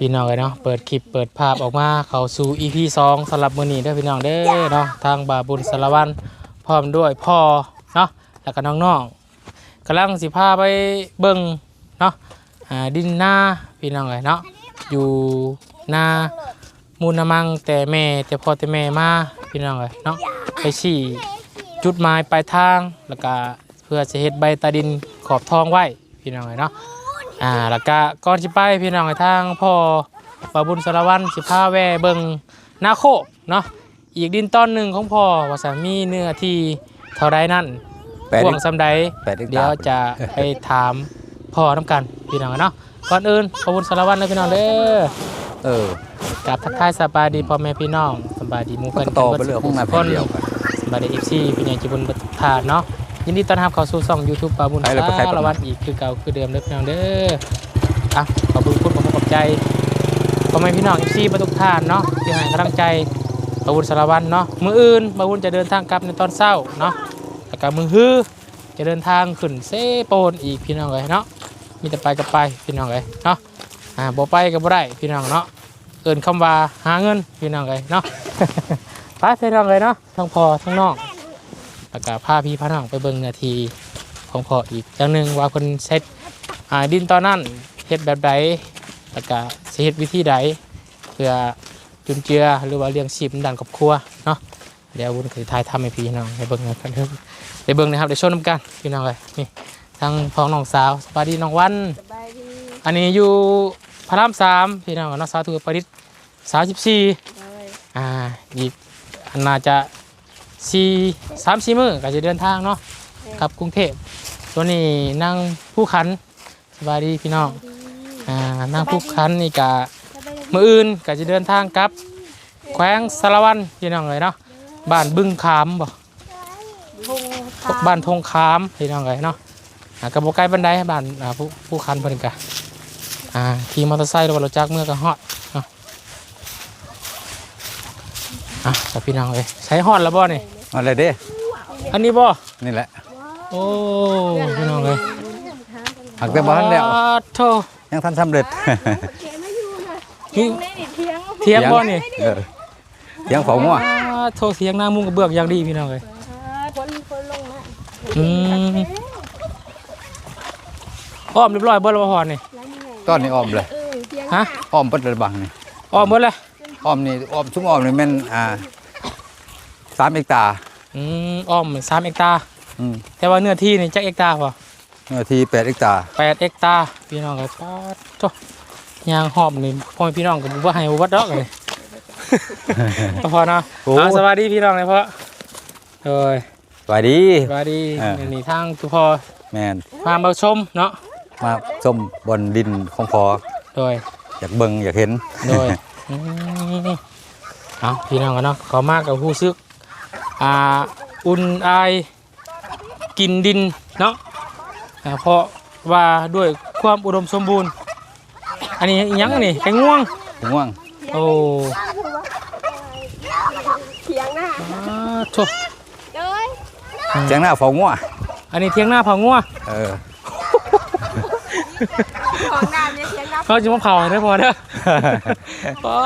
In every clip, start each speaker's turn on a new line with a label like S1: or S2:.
S1: เอาพี่น้องเลยเนาะเปิดคลิปเปิดภาพออกมาเข้าสู่ EP 2สำหรับมื้อนี้เด้อพี่น้องเด้อเนาะทางบาบุญสารวันพร้อมด้วยพ่อเนาะแล้วก็น้องๆกำลังสิพาไปเบิ่งเนาะอ่าดินนาพี่น้องเลยเนาะอยู่นามูลนามังแต่แม่แต่พ่อแต่แม่มาพี่น้องเลยเนาะไปชี้จุดหมายปลายทางแล้วก็เพื่อจะเฮ็ดใบตาดินขอบทองไว้พี่น้องเลยเนาะ อ่าแล้วก็ก่อนสิไปพี่น้องให้ทางพ่อบาบุญสารวัตรสิพาแวะเบิ่งนาโคกเนาะอีกดินต้นหนึ่งของพ่อว่าสามีเนื้อที่เท่าไรนั่น
S2: แปด
S1: ห่วงสำใด
S2: แปดเอก
S1: เดี๋ยวจะไปถามพ่อน้ำกันพี่น้องเนาะก่อนอื่นบาบุญสารวัตรนะพี่น้องเด้อ
S2: เออ
S1: กับทักทายสบายดีพ่อแม่พี่น้องสบายดีหมู่
S2: ก็
S1: เพื่อน
S2: ต่อไปเรื่องของนา
S1: ค
S2: แผ่น
S1: น
S2: เดียวกัน
S1: สบายดีเอฟซีพี่ใหญ่จิบุญบัตทานเนาะ ยินดีต้อนรับเข้าสู่ช่อง YouTube บาบุญ
S2: ไปเลยไปใคร
S1: สารวัตรอีกคือเก่าคือเดิมเด้อพี่น้องเด้ออะขอบคุณคุณขอบคุณขอบใจพ่อแม่พี่น้องเอฟซีประทุกท่านเนาะที่ให้กำลังใจบาวุญสารวัตรเนาะมืออื่นบาวุญจะเดินทางกลับในตอนเช้าเนาะแล้วก็มือฮื้อจะเดินทางขึ้นเซโปนอีกพี่น้องเลยเนาะมีแต่ไปกับไปพี่น้องเลยเนาะอ่าบ่ไปก็บ่ได้พี่น้องเนาะเอินคำว่าหาเงินพี่น้องเลยเนาะไปพี่น้องเลยเนาะทั้งพ่อทั้งน้อง แล้วก็พาพี่พาน้องไปเบิ่งนาทีของพ่ออีกอย่างหนึ่งว่าคนเซ็ตอ่าดินตอนนั้นเฮ็ดแบบใดแล้วก็สิเฮ็ดวิธีใดเพื่อจุนเจือหรือว่าเลี้ยงชีพด้านครอบครัวเนาะเดี๋ยววุ้นเคยถ่ายทำให้พี่น้องให้เบิ่งกันเด้อได้เบิ่งนะครับได้ชมน้ำกันพี่น้องเลยนี่ทางพ้องน้องสาวสวัสดีน้องวัน
S3: สบายดี
S1: อันนี้อยู่พระรามสามพี่น้องน้องสาวถูกประดิษฐ์สาวสิบสี่
S3: เลย
S1: อ่าอีกอันน่าจะ สี่สามสี่มื้อก็จะเดินทางเนาะกลับกรุงเทพตัวนี้นั่งผู้ขันสบายดีพี่น้องอ่านั่งผู้คันนี่กะมืออื่นก็จะเดินทางกลับ แขวงสารวันพี่น้องเลยเนาะบ้านบึงขามบ่
S3: ทง
S1: พวกบ้านทงขามพี่น้องเลยเนาะอ่ากระบอกไกลบันไดบ้านอ่าผู้ผู้คันเพิ่นกะอ่าขี่มอเตอร์ไซค์หรือว่ารถจักรเมื่อก็ฮอดเนาะ อะแต่พี่น้องเลยใช้ฮอดแล้วบ่นี่
S2: อะไรเด้
S1: อันนี้บ่
S2: นี่แหละ
S1: โอ้พี่น้องเลย
S2: หักแต่บ้านแล้ว
S1: อ้าวโธ่
S2: ยังทันสำเร็จ
S3: เทียงได้ดิเทียง
S1: เทียงบ่นี่
S2: เออเทียงเฝ้างัว
S1: อ้าวโธ่เทียงหน้ามุงกระเบื้องอย่างดีพี่น้องเลย
S3: คนคนลงมา
S1: อืมอ้อมเรียบร้อยเบิดแล้วบ่พอนี่
S3: แล้วนี่ไง
S2: ต้นนี้อ้อมเลย
S3: เออเทียง
S1: ฮะ
S2: อ้อมเปิดระบังนี่
S1: อ้อมเบิดเลย
S2: อ้อมนี่อ้อมชุ่มอ้อมนี่แม่นอ่าสามเอกตา
S1: อืมอ้อมสามเอกตาร์
S2: อืม
S1: แต่ว่าเนื้อที่นี่จักเอกตาร์พอ
S2: เนื้อที่แปดเอกตา
S1: แปดเอกตาร์พี่น้องเลยป๊าดโจ้ยางหอบนี่พ่อแม่พี่น้องก็บ่ว่าให้บ่วัดดอกเลยพอเนาะ
S2: โอ้
S1: เอาสวัสดีพี่น้องเลยพ่อเอ้ย
S2: สวัสดี
S1: สวัสดี
S2: อ่า
S1: อันนี้ทางทุกพ่อ
S2: แมน
S1: มามาชมเนาะ
S2: มาชมบนดินของพอ
S1: โดย
S2: อยากเบิ่งอยากเห็น
S1: โดยอืม เอาพี่น้องกันเนาะขอมากกับผู้ซึกอ่าอุ่นอายกินดินเนาะอ่าเพราะว่าด้วยความอุดมสมบูรณ์ อันนี้อิหยังอันนี่ไก่ง่วง
S2: ง่วง
S1: โอ้
S3: เทียงหน้า
S1: อาโถ
S3: เลย
S2: เจียงหน้าเฝ้างัว
S1: อันนี้เทียงหน้าเผางัว
S2: เออ
S3: ของน้ำเนี่ยเทียงหน้า
S1: เขาจะมาเผาให้ได้พอเด้อ ป้า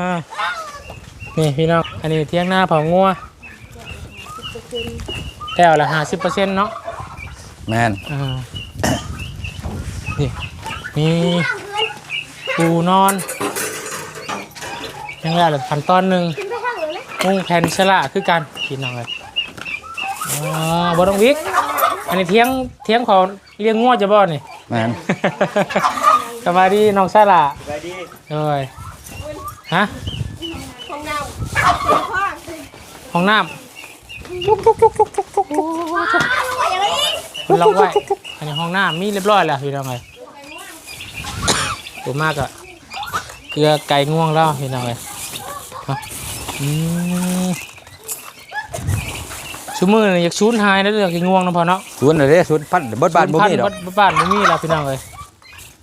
S1: อ่านี่พี่น้อง อันนี้เทียงหน้าเผางัวแก้วละห้าสิบเปอร์เซ็นต์เนาะ
S2: แมน
S1: อ่านี่มีปูนอน ยังไงล่ะพันตอนหนึ่งมุ้งแผ่นชะละคือกันกินน้องเลยอ่าบอต้องวิก อันนี้เทียงเทียงของเลี้ยงงัวจะบ่นี่
S2: แมน
S1: ส บายดีน้องชะละสบายดีเอ้ยฮะ
S3: ของน้ำ
S1: ห้องน้ำมันล็อกไว้อันนี้ห้องน้ำมีเรียบร้อยแล้วพี่น้องเลยตัวมากอะเกลือไก่ง่วงแล้วพี่น้องเลยฮะอืมชูมือนี่อยากชูนหายแล้วเรื่องไก่ง่วงนะพอเนาะ
S2: สวนอะไรเด้สวนพันธุ์เบิดบ้านบ่มีดอก
S1: พันธุ์บ้านบ่มีแล้วพี่น้องเลย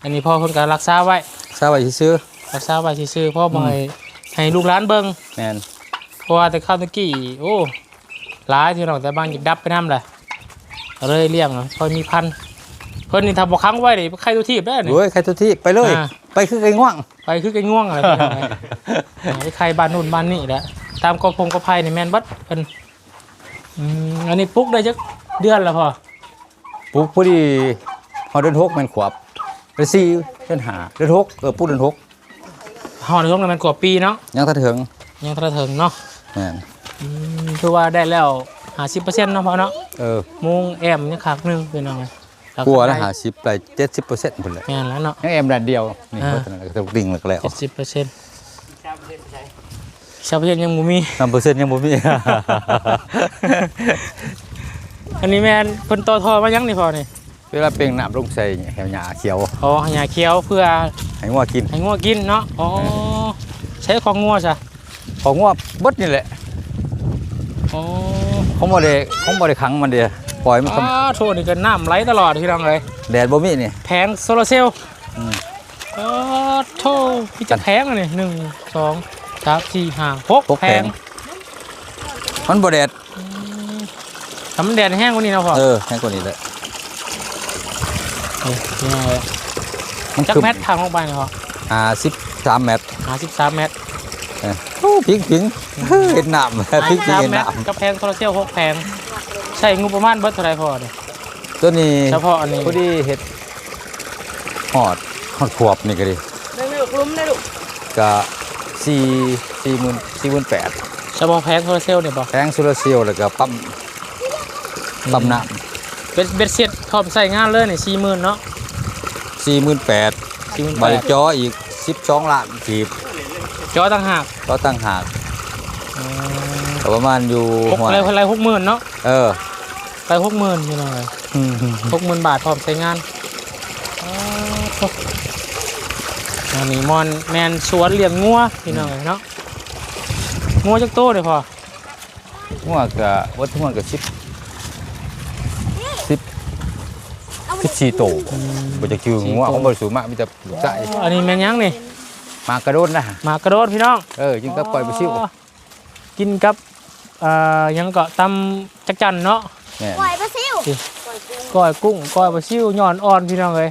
S1: อันนี้พ่อคนการรักษาไว้
S2: ทราบไว้ซื้อ
S1: รักษาไว้ซื่อๆพ่อบ่ให้ให้ลูกหลานเบิ่ง
S2: ๆแมน
S1: เพราะว่าแต่ข้าวตะกี้โอ้หลายที่น้องแต่บางอยากดับไปน้ำเลยก็เลยเลี้ยงเนาะพอมีพันธุ์เพิ่นนี่ทำบ่ค้างไว้ดิใครตัวทีบได้นี่
S2: โอ้ยใครทุกที่ไปเลย
S1: อ่า
S2: ไปคือไอ้ง่วง
S1: ไปคือไอ้ง่วงอะไรพี่น้องเอ้ย อ่าไอ้ใครบ้านนู่นบ้านนี่แหละตามกอพงกอไผ่ในแมนบัดเพิ่นอืมอันนี้ปลุ๊กได้จักเดือนแล้วพอ
S2: ปุ๊บพอดีพอเดือนหกแมันขวบ เดือนสี่เดือนห้าเดือนหกเออปุ๊บเดือนหก
S1: หอในช่วงนั้นมันกว่าปีเนาะ
S2: ยังถ้าถึง
S1: ยังทะเถิงเนาะ
S2: แม่น
S1: อืมคือว่าได้แล้วหาสิบเปอร์เซ็นต์เนาะพอเนาะ
S2: เออ
S1: มุงแอมยังคักหนึงพี่น้องเอ้ย
S2: กลัวแล้วหาสิบไปเจ็ดสิบเปอร์เซ็นต์พุ่นเลย
S1: แม่นแล้วเนาะ
S2: ยังแอมดันเดียวนี่
S1: อ่า
S2: เพราะฉะนั้นก็ต้องดิ่งแล้วก็แล้ว
S1: เจ็ดสิบเปอร์เซ็นต์ชาวประเทศยังบ่มี
S2: นำเปอร์เซ็นต์ยังบ่มี
S1: อันนี้แม่นเพิ่นต่อทอมายังนี่พอนี่
S2: เวลาเปล่งน้ำลงใส่แหวหญ้าเขียว
S1: อ๋อหญ้าเขียวเพื่อ
S2: ให้งัวกิน
S1: ให้งัวกินเนาะอ๋อใช้ของงัวจ้ะ
S2: ของงัวเบิดนี่แหละ
S1: อ๋อ
S2: ของบ่ได้ของบ่ได้ขังมันเด้ปล่อยมัน
S1: อ้าโทษนี่ก็น้ำไหลตลอดพี่น้องเลย
S2: แดดบ่มีนี่
S1: แผงโซลาร์เซลล์
S2: อืม
S1: อ๋อโทษพี่จะแผงอันนี้หนึ่งสองสามสี่ห้าหก
S2: พก
S1: แผ
S2: แพ
S1: ง
S2: งมันบ่แดด
S1: ทำมันแดดแห้งกว่านี้เนาะพ่อ
S2: เออแห้งกว่านี้แหละ
S1: นี่พี่น้องเลย
S2: มัน
S1: จัก
S2: คือ
S1: แมตรทางลงไปเนาะพ่อ
S2: อ่า13เมตร
S1: หาสิบสามเมตร
S2: โอ้พิงพิงเห็นน้ำพิงพิง
S1: สาม
S2: เห็น
S1: เมตร
S2: น้
S1: กับแผงโซลาร์เซลล์หกแผงใช้งบประมาณเบิดเท่าไหรพ่อเนี่ยำ
S2: ตัวนี้
S1: เฉพาะอันนี้
S2: พอดีเฮ็ดหอดหอดขวบนี่ก็ดี
S3: เรื่องลูกลุ้มนะลูก
S2: ก็4 40,000 48,000
S1: เฉพาะแผงโซลาร์เซลล์เนี่ยป่ะ
S2: แพงโซลาร์เซลล์แล้วก็ปั๊มปั๊มน้
S1: เบ็ดเบ็ดเสร็จพร้อมใส่งานเลยเนี่ยสี่หมื่นเนาะำ
S2: 48,000
S1: สี่หมื่น
S2: บ
S1: แป
S2: ริ
S1: ด
S2: จออีก12ล้านกีบ
S1: จอต่างหาก
S2: ก็ตั้งหากก็ประมาณอยู่
S1: หก
S2: หัว
S1: อะไรอะไรหกหมื่นเนาะ
S2: เออ
S1: ไปหกหมื่นพี่น้องเลยหกหมื่นบาทพร้อมใช้งานอ๋อโถ่อันนี้มอนแมนสวนเลี้ยงงัวพี่น้องเลยเนาะงัวจักโตเลยพอ
S2: หัวก็วัดหัวก็10 10 14โตบ่จะคิวหัวของบ่ได้สูงมากมีแต่ลูกไส้
S1: อันนี้แมนยังนี่
S2: มากระโดดนะ
S1: หมากระโดดพี่น้อง
S2: เออจึงก็ปล่อยไปซิว
S1: อ๋อกินกับเอ่อยังเกาะตำจักจันเนาะ
S2: แม่น
S3: ปล่อยปลาซิว
S1: ก้อยกุ้งก้อยปลาซิวหย่อนอ่อนพี่น้องเลย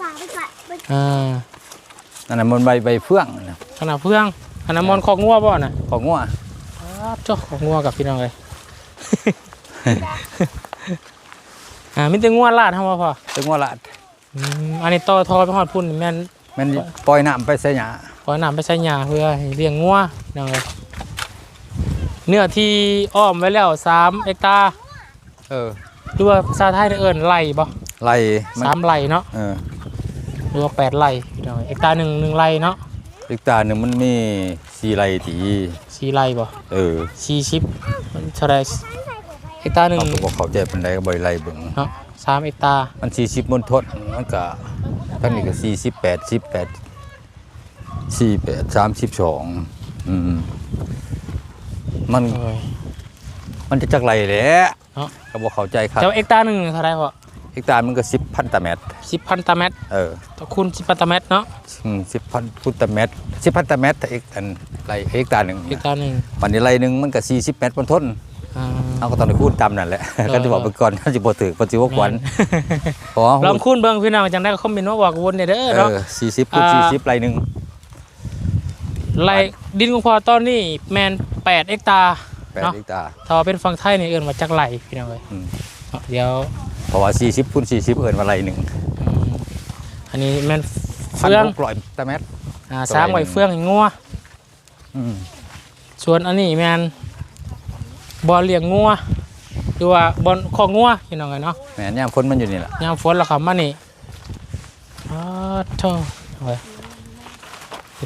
S3: ฝากไปก่อนไป
S1: อ่า
S2: นั่นน่ะมันใบใบเฟื่องนะ
S1: ขนาดเพื่องขนาดมอนของงัวบ่น่ะ
S2: ของงัว
S1: ครับเจ้าของงัวกับพี่น้องเลย อ่ามิแต่งัวลาดทำมาพอ
S2: เป็นงัวละ
S1: อืมอันนี้ต่อทอไปหอดพุ่นนี่แม่น
S2: แมันปล่อยน้ำไปใส่หญ้า
S1: ขอน้ำไปใส่หญ้าเพื่อให้เลี้ยงงัวพี่น้องเลยเนื้อที่อ้อมไว้แล้วสามเอกตาร์
S2: เออ
S1: หรือว่าภาษาไทยเอิ้นไร่บ่
S2: ไล่มัน
S1: สามไร่เนาะ
S2: เออ
S1: หรือว่าแปดไร่พี่น้องเอ้ยเอกตาร์หนึ่งหนึ่งไร่เนาะ
S2: อีกตาหนึงมันมี4ไร่ตี
S1: สี่ไร่บ่
S2: เออ
S1: สี่สิบมันเท่าไร เอกตาร์หนึ่ง
S2: เขาก็บอกเขาใจปานใดก็บ่ได้ไล่เบิ่ง
S1: เนาะสามเอกตาร์
S2: มัน40มณฑลมันก็ทั้งนี้ก็40 88 48 32อืมมัน
S1: โอ้ย
S2: มันจะจักไรแหละ
S1: เนาะ
S2: ก็บอกเข้าใจครับ
S1: เจ้าเอกตาร์หนึ่งเท่าไรพอ
S2: อีกตามันก็10พันตะเมตร
S1: สิบพันตาเมตร
S2: เออ
S1: ต่อคูณสิบพันตาเมตรเนาะ
S2: อืม10พันพุทธเมตร10พันตะเมตรถ้าอีกอันไรอีกตาหนึง
S1: เอกตาร์หนึ่ง
S2: วันนี้ไรหนึงมันก็40เมตรบนทน
S1: อ่า
S2: เอาก็ต้องได้คูณตามนั่นแหละ
S1: ออ
S2: ก็จะบอกไปก่อนเขาจะบ่ถือบ่สิว่าขวัญเพราะว่า
S1: ลองคูณเบิ่งพี่น้องจังได้ก็คอมเมนต์มาบอกวนเนี่ยเด้อ
S2: เอ
S1: เนาะ
S2: อ40คูณ
S1: อ่า
S2: 40ไรหนึง
S1: ไรดินของพอตอนนี้แมนแปดเอกตาร์
S2: แปด
S1: เนาะ
S2: อีกตา
S1: ถ้าว่าเป็นฝั่งไทยนี่เอิ้นว่าจักไหลพี่น้องเอ้ย
S2: อืม
S1: เนาะเดี๋ยว
S2: เพราะว่า40คูณ40เอิ้นว่าไรหนึง
S1: อืมอันนี้แมน
S2: พัน
S1: เฟือง
S2: หกร้อยตะเมตร
S1: อ่าสร้างไว้เฟืองให้งัว
S2: อืม
S1: ส่วนอันนี้แมน บอลเลี้ยงงัวหรือว่าบอลของงัวพี่น้องเอ้ยเนาะ
S2: แม่นยามคนมันอยู่นี่ล่ะ
S1: ยามฝนแล้วครับมานี่อ้าวโธ่เว้ย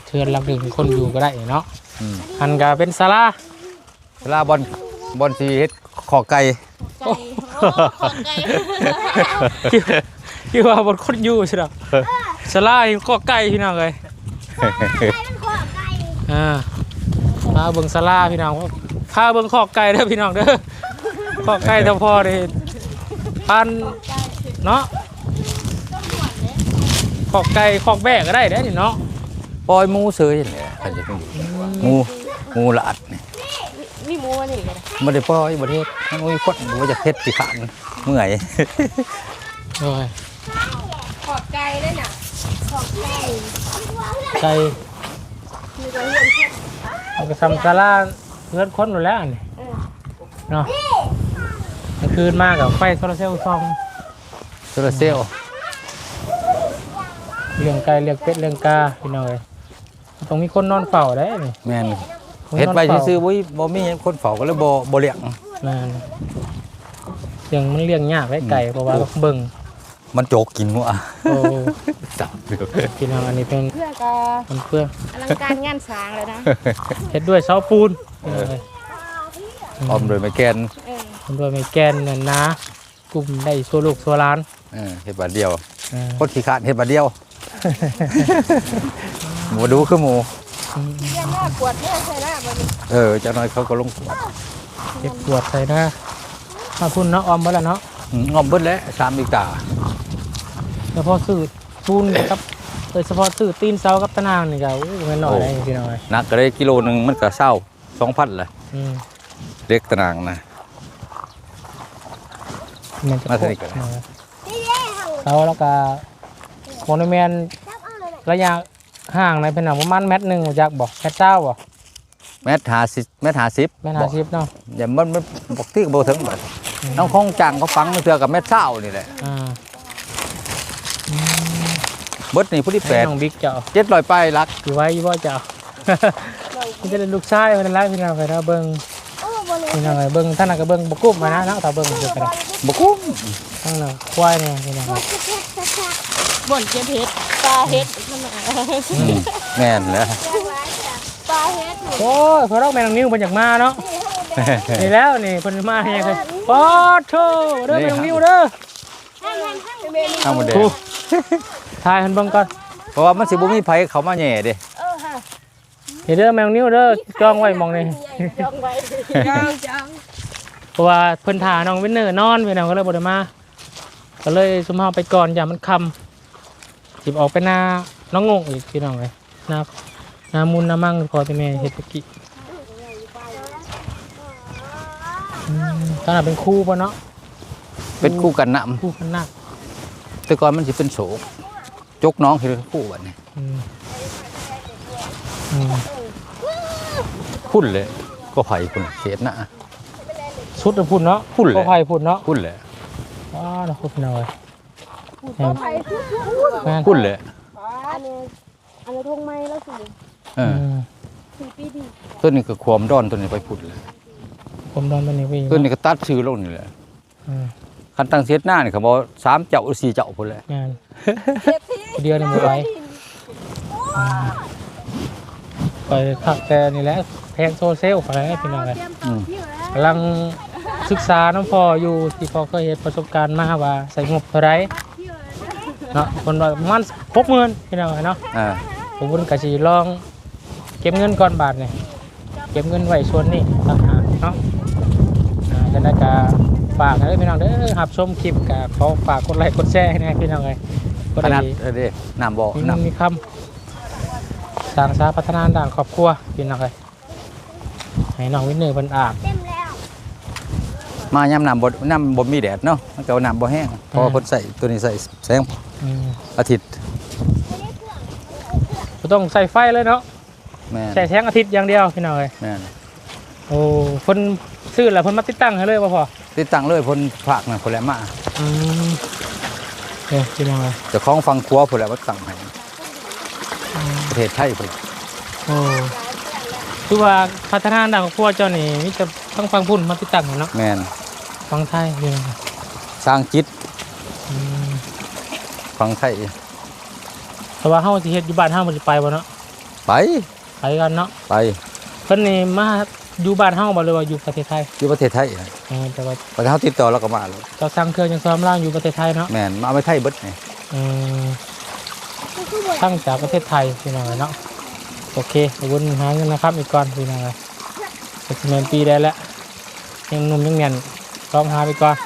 S1: เทือนลักหนึ่งคนอยู่ก็ได้เนาะ
S2: อืม
S1: อันก็เป็นศาลา
S2: เวลาบอลบอลสิเฮ็ดขอไก่
S1: คิดคิดว่าบนคนอยู่ใช่ไหมศาลาอยู่ก็ไกลพี่น้องเลยอ่าพาเบิ่งศาลาพี่น้อง พาเบิ่งขอกไก่เด้อพี่น้องเด้อขอกไก่เท่าพอเลยพันเนาะขอกไก่ขอกแบกก็ได้เด้อนี่เนาะ
S2: ปล่อยหมูเสยนี่แหละคันจะต้องอยู่หมูหมูละอัดนี่
S3: มีหมูอันนี่กัน
S2: บ่ได้ปล่อยบ่ได้เฮ็ดมันบ่มีคนบ่จะเฮ็ดสิขานเมื่อย
S1: โอ้ย
S3: ขอบไก่ด้วยน่ะ
S1: ไก่มันก็ทำซาลา เพื่อนคนอยู่แล้วนี่เนาะกลางคืนมากกับไฟโซลาร์เซลล์ซอง
S2: โซลาร์เซลล์
S1: เลี้ยงไก่เลี้ยงเป็ดเลี้ยงกาพี่น้องเลยต้องมีคนนอนเฝ้าได้นี่
S2: แม่นเฮ็ดไปซื่อๆบ่มีบ่มีคนเฝ้าก็เลยบ่บ่เลี้ยง
S1: นั่นเลี้ยงมันเลี้ยงยากได้ไก่เพราะว่าต้องเบิ่ง
S2: มันโจกกินหัว
S1: โอ้
S2: สับเดียว
S1: พี่น้องอันนี้เป็น
S3: เพื่อกา
S1: มันเพื่อ
S3: อลังการงานสร้างเลยนะ
S1: เฮ็ดด้วยเสาปูน พี่น้องเอ้ย
S2: ออมโดยไม้แกน
S3: เออ
S1: ทำด้วยไม้แกนนั่นนะกลุ่มได้โซลูกโซลาน
S2: เออเฮ็ดบาทเดียว
S1: เออ
S2: คนขี้ขลาดเฮ็ดบาทเดียว หมูดูคือหมู
S3: เรียนหน้ากวดเนี่ยใช่หน้าบ่นี่
S2: เออจักหน่อยเขาก็ลง
S1: เก็บปวดใส่หน้าถ้าพุ่นเนาะออมบ่แล้วเนาะ
S2: อืมงอมเบิดแล้วสามอีกตา
S1: เฉพาะซื้อปูนกับโดยเฉพาะซื้อตีนเสากับตะนางนี่ก็โอ้ยมันน้อยได้พี่น้องเอ้ย
S2: หนักก็ได้กิโลหนึงมันก็เศร้า 2,000ละ
S1: อืม
S2: เล็กตะนางนะ
S1: มันจะ
S2: มาสนิทกัน
S1: เออเสาแล้วก็โมนแมนระยะห่างในเป็นหนังประมาณเมตรหนึ่งรู้จักบอกแค่เจ้าบ่
S2: แมตร50แมตร50
S1: แม่นหาชิปเนาะ
S2: อย่ามันมันบอกที่ก็บ่ถึงบัดน้องคงจังเขาฟังเทื่อกับแมตรเศร้านี่แหละ
S1: อ่า
S2: เบิดนี่ผู้ที่แปด
S1: น้องบิ๊กเจ้า
S2: 700ป้ายลัก
S1: อยู่ไว้อยู่บ่เจ้ามั นจะเป็นลูกชายมันรักพี่น้องไปนะเบิ่ง
S3: โอ้บ่เลย
S1: พี่น้องไปเบิ่งท่านน่ะก็เบิ่งบ่กุ้มมานะเนาะถ้าเบิ่งเดี๋ยวก็ได้
S2: บ่คุ้ม
S1: ทั้งนั้นควายเนี่ยพี่น้อง
S3: บ่นเจ็บเฮ็ดปลาเฮ็ดนั่นน่ะ
S2: อืมแม่นแหล้ว
S3: ปลาเฮ็ดนี่
S1: โอ้ยพอเราแม่น้องนิ้วเพิ่นอยากมาเนาะนี่แล้วนี่เพิ่นมาเฮียคือปอดโธ่เด้อแม่น้องนิ้วเด้อ
S3: ให้ให้ให้เมนู
S2: ข้าวหมดแดง
S1: โอ้ถ่ายเพิ่นเบิ่งก่อน
S2: เพราะว่ามันสิบ่มีไผเขามาแหย่เด้
S3: เออฮะ
S1: นี่เด้อแม่น้องนิ้วเด้อจองไว้หมองนี่
S3: จองไว้จองจอง
S1: เพราะว่าเพิ่นถ่าน้องวินเนอร์นอนพี่น้องก็เลยบ่ได้มา ก็เลยสุมเฮาไปก่อนอย่ามันค่ำสิบออกไปหน้าน้องงงอีกพี่น้องเลยหน้าหน้ามุนหน้ามั่งพอแต่แม่เฮ็ดตะกี้อืมตอนนั้นเป็นครู่ป่ะเนาะ
S2: เป็นคู่กันน้ำ
S1: ครู่กันนัก
S2: แต่ก่อนมันสิเป็นโศกจกน้องคือคู่บัดนี้
S1: อืมอืม
S2: พุ่นเลยก็ไผพุ่นเขตหน้า
S1: ชุดน่ะพุ่นเนาะ
S2: พุ่นเลย
S1: ก็ไผ่พุ่นเนาะ
S2: พุ่นเลย
S1: ว้าวนะคุณพี่น้องเลย
S3: ก็ไผพูดพูด
S1: แม่น
S2: พุ่นเลย
S3: อันนี้อันนี้ทงไม้แล้วสิ
S2: เอ
S1: อื
S2: อ
S1: ม
S3: สี่ปีดี
S2: ต้นนี้ก็ความดอนต้นนี้ไปพุ่นเลย
S1: ผมโดนตัวนี้ไปอีก
S2: ต้นนี้ก็ตัดชื่อลงนี่แหละ
S1: อืม
S2: คันตั้งเสียหน้านี่เขาบอกสามเจ้าสี่เจ้าพุ่นเลย
S1: งานเดียวนี่บ่ไหวอืม ไปขักแต่นี่แหละแพงโซเซลขออะไรพี่น้องเลย
S2: อืม
S1: กำลังศึกษาน้องพ่ออยู่ที่พ่อเคยเห็นประสบการณ์มาว่าใส่งบเท่าไรเนาะคนว่าประมันหกหมื่นพี่น้องเนาะ
S2: อ่า
S1: ผมวุ้นกะสีลอง เก็บเงินก่อนบาทเนี่ยเก็บเงินไว้ส่วนนี้ต่างหากเนาะอ่าจะได้กะฝากให้พี่น้องเด้อหับชมคลิปกะขอฝากกดไลค์กดแชร์ให้แน่พี่น้องเลยก็
S2: ขนา
S1: ได้
S2: ดเออเด้น้ำบ่อ
S1: มี
S2: น้
S1: เงินมีคำส ร้างสาพัฒนาด้านครอบครัวพี่น้องเลยให้น้องวินเนอร์เพิ่นอาบ
S3: เต็มแล้วำ
S2: มาย่ำน้ำบ่น้ำบ่มีแดดเนาะมันก็เอาน้ำบ่แห้งเพราะว่า
S1: อืม
S2: เพิ่นใส่ตัวนี้ใส่แสง
S1: อืม
S2: อาทิตย์
S1: บ่ต้องใส่ไฟเลยเนาะ
S2: แม่น
S1: ใส่แสงอาทิตย์อย่างเดียวพี่น้องเลย
S2: แม่น
S1: โอ้เพิ่นซื้อแล้วเพิ่นมาติดตั้งให้เลยบ่พอ
S2: ติดตั้งเลยเพิ่นฝากน่ะพุ่นแหละมา
S1: อืมเอ้ยพี่น้องเลย
S2: เจ้าของฟังครัวพุ่นแหละว่าตั้งให้ประ เทศไทยพุ่น
S1: โอ้คือว่าพัฒนาด้านครอบครัวเจ้านี่มีแต่ทั้งฟังพุ่นมาติดตั้งให้เนาะ
S2: แม่น
S1: ฟังไทยพี่น้อง
S2: สร้างจิต
S1: อืม
S2: ฟังไทย
S1: แต่ว่าเฮาสิเฮ็ดอยู่บ้านเฮาบ่สิไปบ่เนาะ
S2: ไป
S1: ไปกันเนาะ
S2: ไป
S1: เพิ่นนี่มาอยู่บ้านเฮาบ่เลยว่าอยู่ประเทศไทย
S2: อยู่ประเทศไทยน่ะ
S1: เออแต่ว่า
S2: ประเทศเฮาติดต่อแล้วก็มาแล้ว
S1: เจ้าสร้างเครื่องยังซ้อมร่างอยู่ประเทศไทยเนาะ
S2: แม่นมาเอาไปไทยเบิดนี่
S1: อืม ทั้งจากประเทศไทยพี่น้องเนาะโอเคขอบคุณหาเงินนะครับอีกก่อนพี่น้องจะสิแม่นปีได้แล้วยังหนุ่มยังแน่นลองหาไปก่อน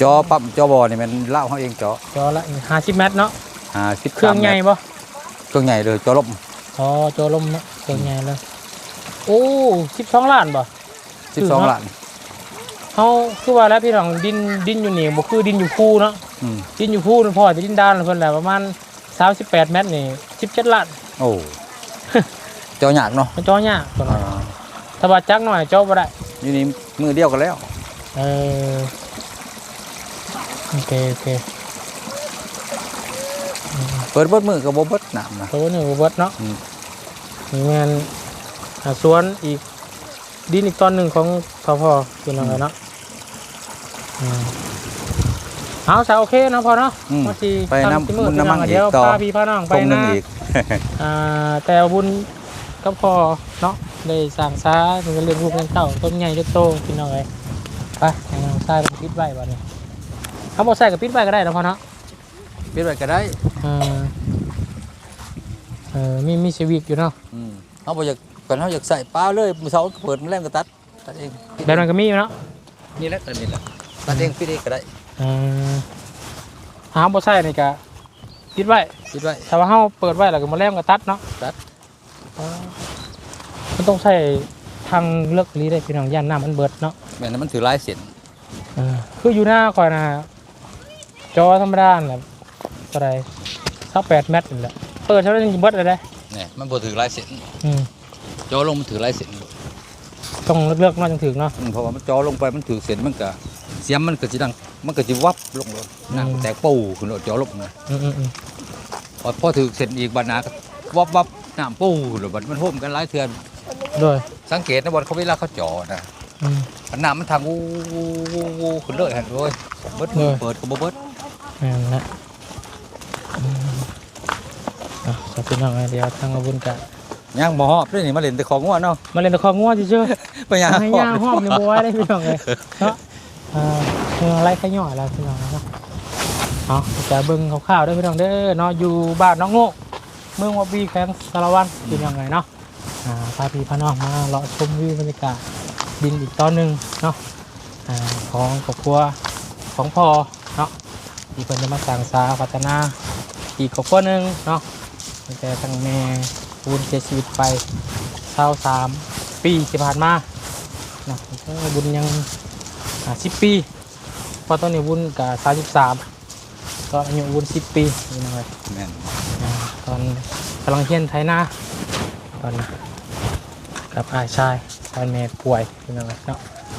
S2: จอปั๊มจอบอนี่มันเล่าเฮาเองจอ
S1: จอละ50เมตรเนาะ
S2: อ่า10
S1: เครื่องใหญ่บ่
S2: เครื่องใหญ่เลยจอลบ
S1: อ๋อจอลมเนาะเครื่องใหญ่เลยโอ้12ล้านบ่
S2: 12ล้าน
S1: เฮาคือว่าแล้วพี่น้องดินดินอยู่นี่บ่คือดินอยู่คูเนาะ
S2: อืม
S1: ดินอยู่คูนั่นพอจะดินด้านเพิ่นแหละประมาณสาวสิบแปดเมตรนี่สิบเจ็ดล้าน
S2: โอ้เจอหยากเนาะ
S1: มันจ่อยากตัว
S2: อ่า
S1: นั้นถ้าว่าจักหน่อยจ่อบ่ได้
S2: อยู่นี่มือเดียวกันแล้ว
S1: เออโอเคโอเค
S2: เปิดเบิดมือกับบ่เบิดน้ำนะ
S1: ตัวนี้บ่เบิดเนาะ
S2: อืม
S1: นี่แม่นอ่าสวนอีกดินอีกตอนหนึ่งของพอพอเป็นอะไรเนาะอืม เอาซะโอเคเนาะพอเนาะ
S2: อืม
S1: บางที
S2: ไปน้ำ
S1: ทำที่มื
S2: บุ
S1: ด
S2: ญ
S1: พี่
S2: น้ำ
S1: น้
S2: มั
S1: อง
S2: น
S1: เดี๋ยว
S2: อีกต่อ
S1: พาพี่พาน้องไป
S2: ตรงหนึง
S1: นะ
S2: อีก
S1: อ่าแต่ว่าบุญก็พอเนาะเลยสั่งซาถึงจะเลี้ยงลูกเลี้ยงเต้าต้นใหญ่ต้นโตพี่น้องเลยไปให้น้องชายเป็นปิดไว้วันนี้เขาบอกใส่กับปิดไว้ก็ได้นะพอเนาะ
S2: เปิดไว้ก็ได้
S1: เออเออมีมีชีวิตอยู่เนาะ
S2: อืมเขาบอกอยากก่อนเขาอยากใส่ปลาเลยมือเสาเปิดมันแรงก็ตัดตัดเอง
S1: แบบนั้นก็มีอยู่เนาะ
S2: นี่แหละตัดนี่แหละตัดเองปิดเองก็ได้
S1: เออหาบ่ใส่นี่ก็ปิดไว้
S2: ปิดไว้
S1: ถ้าว่าเฮาเปิดไว้แล้วก็มาแลมก็ตัดเนาะ
S2: ตัด
S1: เออมันต้องใช้ทางเลือกนี้ได้พี่น้องย่านน้ำมันเบิดเนาะ
S2: แม่นั้นมันถือลายเส้น
S1: เออคืออยู่หน้าก่อนนะจอธรรมดาแหละเท่าไรสักแปดเมตรนี่แหละเปิดเท่านั้นยังเบิดเลยได้
S2: เนี่ยมันบ่ถือลายเส้น
S1: อืม
S2: จอลงมันถือลายเส้น
S1: ต้องเลือกๆเนอกจังถึงเนาะ
S2: อืมเพราะว่ามันจอลงไปมันถือเส้นมันก็เสียมมันก็สิดัง มันก็สิวับลงเลยน้ำแตกปูขึ้นรถจอลงนะ
S1: อืมอืมอืม
S2: พอพอถือเส้นอีกบัดหนาก็วับวับน้ำปูหรือบัดมันโฮมกันหลายเทือน
S1: โดย
S2: สังเกตนะบอลเขาเวลาเขาจอนะ
S1: อืม
S2: อันน้ำมันทางวูวูวูวูขึ้นเลยฮะโอ้ยเบิด
S1: เออ
S2: เปิดก็บ่เบิด
S1: นั่นแหละอืมอะขอบคุณน้องไอเดียวทางอาบุญกะ
S2: ย่างบ่ฮอบด้วยนี่มาเล่นแต่ของงัวเนาะ
S1: มาเล่นตะคองง่วเชื่อ
S2: ไปย่าง
S1: ให้ย่างห้อมในบัวได้พี่น้องเลยเนาะอ่าเมือง ไรขย่อยแล้วพี่น้องเนาะเอาจะเบิ่งคร่าวๆได้อพี่น้องเด้อเนาะอยู่บ้านน้องโง่เมืองวบีแข้งสารวันเป็นยังไงเนาะอ่าพาพี่พาน้องมาเลาะชมวิวบรรยากาศดินอีกตอนหนึ่งเนาะอ่าของครอบครัวของพ่อเนาะที่เพิ่นจะมาสั่งสาพัฒนาอีกครอบครัวหนึ่งเนาะตั้งแต่ตั้งแม่ปูนเสียชีวิตไปเศร้าสามปีที่ผ่านมาเนาะบุญยังสิบปี เพอตอนนี้บุญกับสามสิบสามก็อายุบุญสิบปีนี่นะเว้ย
S2: แม่น
S1: อ่าตอนกำลังเฮียนไทยนาตอนนั้นกับอายชายตอนแม่ป่วยพี่น้องเอ้ยเนาะ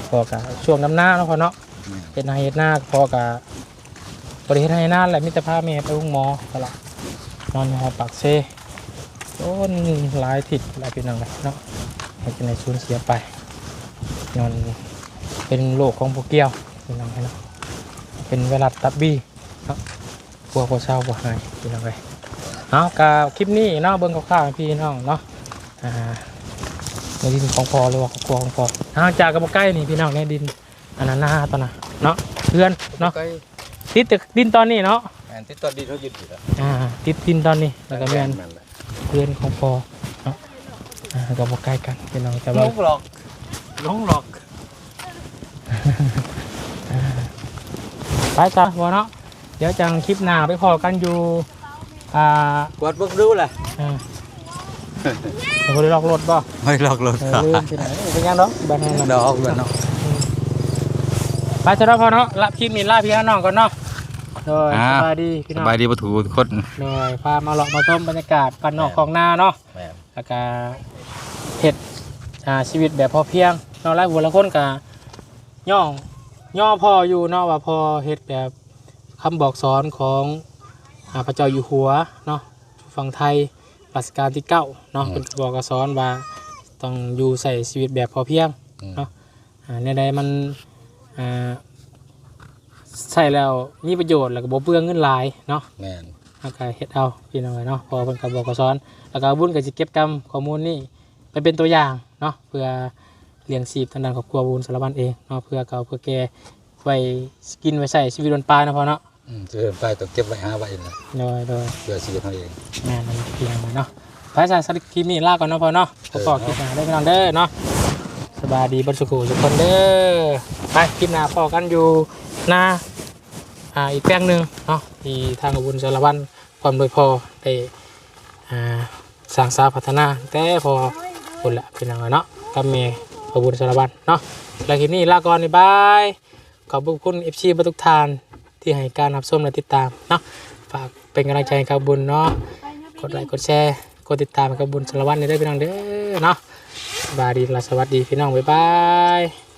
S1: พอกับช่วงน้ำหน้าเนาะพอเนาะ
S2: แม่น
S1: เป็นนายเฮ็ดหน้าพอกับบริเฮ็ดให้หน้าแหละมิตรภาพแม่ไปหุ้งหมอตลอดนอนอยู่หอปากเซโอ้นหลายทิศหลายพี่น้องเลยเนาะให้เป็นในสูญเสียไปนอนเป็นโรคของพวกเกี้ยวพี่น้องเลยเนาะ เป็นไวรัสตับบี้เนาะพวกพวกเศร้าพวกหายพี่น้องเลยเอากาคลิปนี้เนาะเบิ่งคร่าวๆให้พี่น้องเนาะอ่าในดินของพอหรือว่าของครัวของพอห่างจากกับบ่ใกล้นี่พี่น้องในดินอันนั้นหน้าตอนน่ะเนาะเพื่อนเนาะ
S2: ใกล้
S1: ติดแต่ดินตอนนี้เนาะ
S2: แม่นที่ตอนดีเขายึดอยู่แล้ว
S1: อ่าติดดินตอนนี้แล้วก็แม่น
S2: แม่นเลย
S1: เพื่อนของพอเนาะอ่าก็บ่ใกล้กันพี่น้องแต่
S2: ล
S1: ว่า
S2: งหลอกลงหลอก
S1: ไปจ้ะบ่เนาะเดี๋ยวจังคลิปหน้าไปพอกันอยู่อ่าก
S2: วาดเบิ่งดูแหละ
S1: อ่าเดี๋ยวบ่ได้ล็อกรถบ่
S2: ไม่หลอกรถ
S1: เออลืมที่ไหนเอ้ยเป็นยังเนาะบ้านนั้นน่ะ
S2: ดอกกันเนาะ
S1: ไปเถอะเนาะพอเนาะรับคลิปนี้ลาพี่น้องก่อนเนาะโดยสบายดีพี่
S2: ส
S1: น้อง
S2: บายดีบ่ถูกทุกคน
S1: โดยพามาเลาะมาชมบรรยากาศปันนอกของนาเนาะ
S2: แม่น
S1: แล้วก็เห็ดอ่าชีวิตแบบพอเพียงเนาะหลายหัวละคนก็ย่อง ย่อพ่ออยู่เนาะว่าพอเห็ดแบบคำบอกสอนของอ่าพระเจ้าอยู่หัวเนาะฝั่งไทยรัชกาลที่เก้าเนาะเป็นบอกสอนว่าต้องอยู่ใส่ชีวิตแบบพอเพียง
S2: อืม
S1: เนาะอ่าในใดมันอ่าใช่แล้วมีประโยชน์แล้วก็บ่เปลืองเงินหลายเนาะ
S2: แม่น
S1: แล้วก็เฮ็ดเอาพี่น้องเนาะพอเพิ่นก็บอกก็สอนแล้วก็บุญก็สิเก็บกำข้อมูลนี่ไปเป็นตัวอย่างเนาะเพื่อ เลี้ยงชีพทางด้านครอบครัวบุญสารวัตรเองเนาะเพื่อเก่าเพื่อแก่ไว้กินไว้ใช้ชีวิตบนปลายนะพอเนาะ
S2: อืมเจอไปต้องเก็บไว้หาไว้นะ
S1: โดยโดย
S2: เพื่อชีวิตเขาเอง
S1: แม่นำพี่น้องเนาะพระอาจารย์สลิปคลิปนี้ลาก่อนเนาะพอเนาะขอขอคลิปหน้าได้พี่น้องเด้อเนาะสบายดีบรรสุขุทุกคนเด้อไปคลิปหน้าพอกันอยู่หน้าอ่าอีกแปลงหนึ่งเนาะมีทางอุบุญสารวันความโดยพอได้อ่าสร้างสาพัฒนาแต่พอคนละเป็นยังไงเนาะกับเมย์ อุบุญสารวันเนาะแล้วทีนี้ลาก่อนบาย ขอบคุณเอฟซีทุกทานที่ให้การรับชมและติดตามเนาะฝากเป็นกำลังใจให้กับบุญเนาะกดไลค์กดแชร์กดติดตามให้กับบุญสารวัตรในได้พี่น้องเด้อเนาะบายดีลาสวัสดีพี่น้องบ๊ายบาย